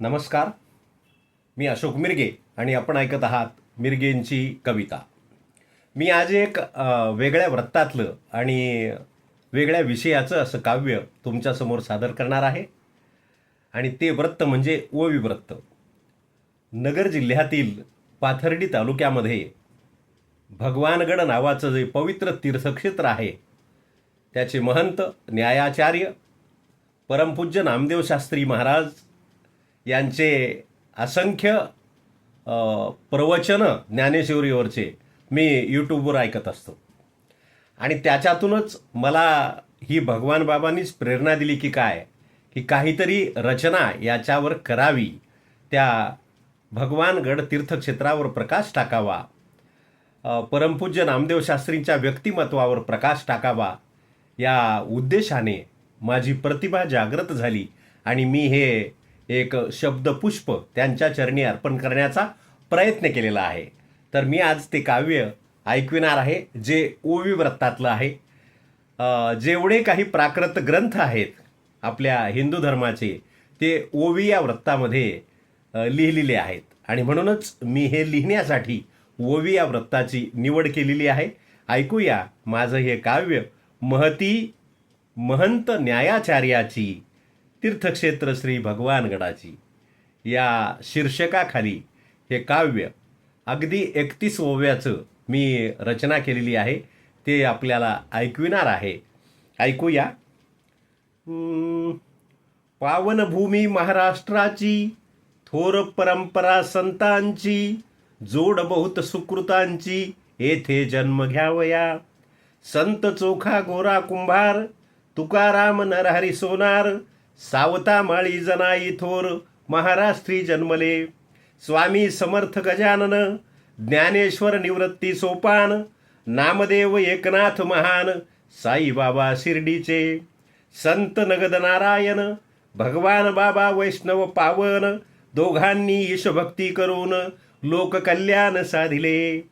नमस्कार. मी अशोक मिरगे आणि आपण ऐकत आहात मिरगेंची कविता. मी आज एक वेगळ्या वृत्तातलं आणि वेगळ्या विषयाचं असं काव्य तुमच्यासमोर सादर करणार आहे. आणि ते व्रत म्हणजे ओवी नगर जिल्ह्यातील पाथर्डी तालुक्यामध्ये भगवानगड नावाचं जे पवित्र तीर्थक्षेत्र आहे त्याचे महंत न्यायाचार्य परमपूज्य नामदेव शास्त्री महाराज यांचे असंख्य प्रवचन प्रवचनं ज्ञानेश्वरीवरचे मी यूट्यूबवर ऐकत असतो. आणि त्याच्यातूनच मला ही भगवान बाबांनीच प्रेरणा दिली की काय? की काहीतरी रचना याच्यावर करावी. त्या भगवानगड तीर्थक्षेत्रावर प्रकाश टाकावा. परमपूज्य नामदेव शास्त्रींच्या व्यक्तिमत्वावर प्रकाश टाकावा. या उद्देशाने माझी प्रतिभा जागृत झाली आणि मी हे एक शब्दपुष्प त्यांच्या चरणी अर्पण करण्याचा प्रयत्न केलेला आहे. तर मी आज ते काव्य ऐकविणार आहे जे ओवी व्रतातलं आहे. जेवढे काही प्राकृत ग्रंथ आहेत आपल्या हिंदू धर्माचे ते ओवी या वृत्तामध्ये लिहिलेले आहेत. आणि म्हणूनच मी हे लिहिण्यासाठी ओवी या वृत्ताची निवड केलेली आहे. ऐकूया माझं हे काव्य महती महंत न्यायाचार्याची तीर्थक्षेत्र श्री भगवानगडाची. या शीर्षकाखाली हे काव्य अगदी एकतीस ओव्याचं मी रचना केलेली आहे. ते आपल्याला ऐकविणार आहे. ऐकूया. पावनभूमी महाराष्ट्राची थोर परंपरा संतांची जोड बहुत सुकृतांची येथे जन्म घ्यावया. संत चोखा गोरा कुंभार तुकाराम नरहरी सोनार सावता माळी जनाई थोर महाराष्ट्री जन्मले. स्वामी समर्थ गजानन ज्ञानेश्वर निवृत्ती सोपान नामदेव एकनाथ महान साईबाबा शिर्डीचे. संत नगद नारायण भगवान बाबा वैष्णव पावन दोघांनी ईशभक्ती करून लोककल्याण साधिले.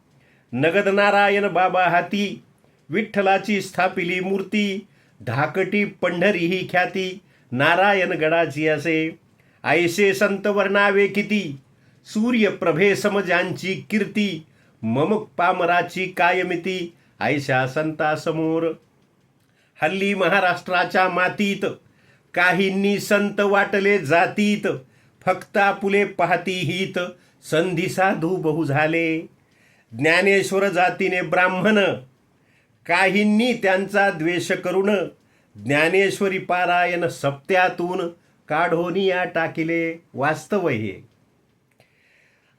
नगद नारायण बाबा हाती विठ्ठलाची स्थापिली मूर्ती धाकटी पंढरी ही ख्याती नारायण गडाची असे. ऐसे संत वर्णावे किती. सूर्यप्रभे समजांची कीर्ती. मम पामराची कायमिती. ऐशा संतासमोर हल्ली महाराष्ट्राच्या मातीत. काहींनी संत वाटले जातीत. फक्त आपुले पाहती हित. संधी साधू बहु झाले. ज्ञानेश्वर जातीने ब्राह्मण. काहींनी त्यांचा द्वेष करून ज्ञानेश्वरी पारायण सप्त्यातून काढोनिया टाकिले वास्तव हे.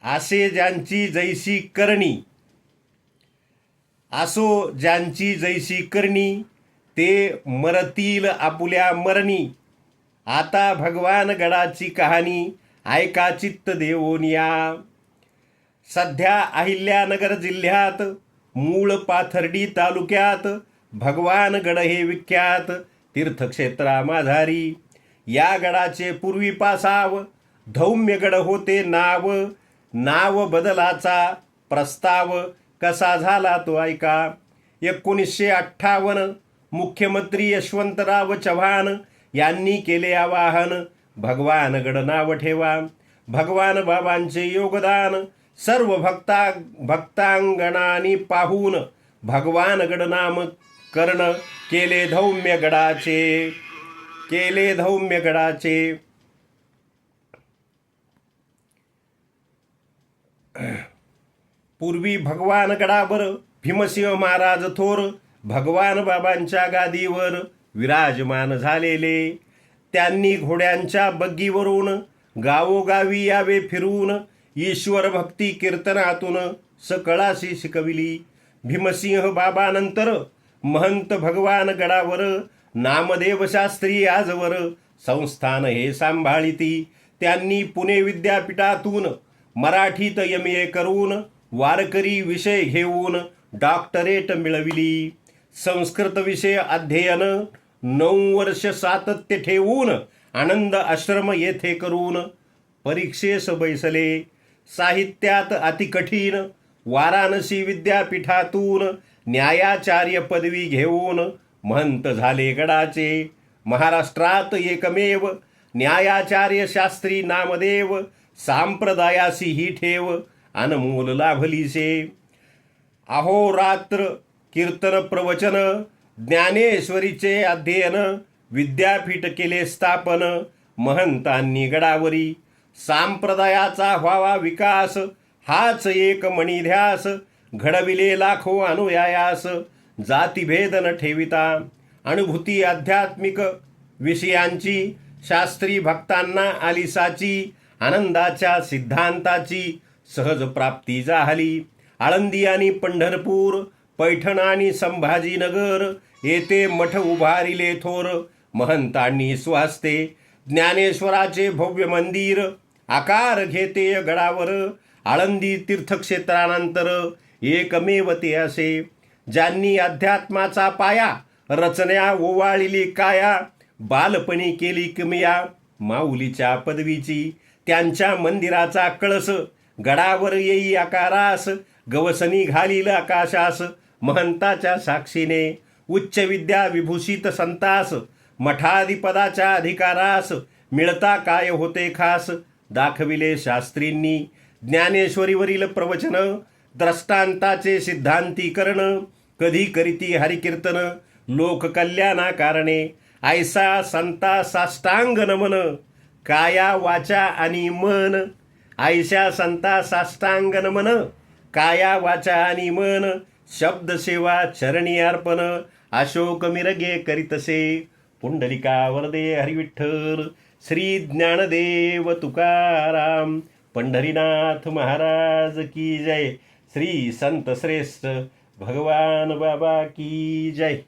असे ज्यांची जैसी करणी असो ज्यांची जैसी करणी ते मरतील आपुल्या मरणी. आता भगवान गडाची कहाणी ऐका चित्त देऊन या सध्या अहिल्यानगर जिल्ह्यात मूळ पाथर्डी तालुक्यात भगवान गड हे विख्यात तीर्थक्षेत्रा माझारी या गडाचे पूर्वी पासाव धौम्यगड होते नाव. नाव बदलाचा प्रस्ताव कसा झाला तो ऐका. एकोणीसशे अठ्ठावन्न मुख्यमंत्री यशवंतराव चव्हाण यांनी केले आवाहन. भगवान गड नाव ठेवा. भगवान बाबांचे योगदान सर्व भक्ता भक्तांगणानी पाहून भगवान गड नाम कर्ण केले धौम्य गडाचे केले धौम्य गडाचे. पूर्वी भगवान गडावर भीमसिंह महाराज थोर भगवान बाबांच्या गादीवर विराजमान झालेले. त्यांनी घोड्यांच्या बग्गीवरून गावोगावी यावे फिरून ईश्वर भक्ती कीर्तनातून सकळाशी शिकविली. भीमसिंह बाबानंतर महंत भगवान गडावर नामदेव शास्त्री आजवर संस्थान हे सांभाळिती त्यांनी पुणे विद्यापीठातून मराठीत एम ए करून वारकरी विषय घेऊन डॉक्टरेट मिळविली. संस्कृत विषय अध्ययन नऊ वर्ष सातत्य ठेवून आनंद आश्रम येथे करून परीक्षेस बैसले साहित्यात अतिकठीण वाराणसी विद्यापीठातून न्यायाचार्य पदवी घेऊन महंत झाले गडाचे. महाराष्ट्रात एकमेव न्यायाचार्य शास्त्री नामदेव सांप्रदायासी ही ठेव अनमोल लाभलीसे. अहोरात्र कीर्तन प्रवचन ज्ञानेश्वरीचे अध्ययन विद्यापीठ केले स्थापन महंतांनी गडावरी. सांप्रदायाचा व्हावा विकास हाच एक मणिध्यास. घडविले लाखो अनुयायास जातीभेद न ठेविता. अनुभूती आध्यात्मिक विषयांची शास्त्री भक्तांना आलिसाची आनंदाच्या सिद्धांताची सहज प्राप्ती झाली आळंदी आणि पंढरपूर पैठण आणि संभाजीनगर येथे मठ उभारिले थोर महंतांनी स्वास्ते. ज्ञानेश्वराचे भव्य मंदिर आकार घेते गडावर. आळंदी तीर्थक्षेत्रानंतर एकमेवते असे. ज्यांनी अध्यात्माचा पाया रचण्या ओवाळिली काया बालपणी केली किमया माऊलीच्या पदवीची त्यांच्या मंदिराचा कळस गडावर येई आकारास गवसनी घालील आकाशास महंताच्या साक्षीने उच्च विद्या विभूषित संतास मठाधिपदाच्या अधिकारास मिळता काय होते खास दाखविले शास्त्रींनी ज्ञानेश्वरीवरील प्रवचन द्रष्टांताचे सिद्धांतीकरण कधी करीती हरिकीर्तन लोककल्याणा कारणे ऐसा संता साष्टांग नमन काया वाचा आणि मन ऐशा संता साष्टांग नमन काया वाचा आणि मन शब्द सेवा चरणी अर्पण अशोक मिरगे करीतसे. पुंडलिका वरदे हरिविठ्ठल श्री ज्ञानदेव तुकाराम पंढरीनाथ महाराज की जय. श्री संत श्रेष्ठ भगवान बाबा की जय.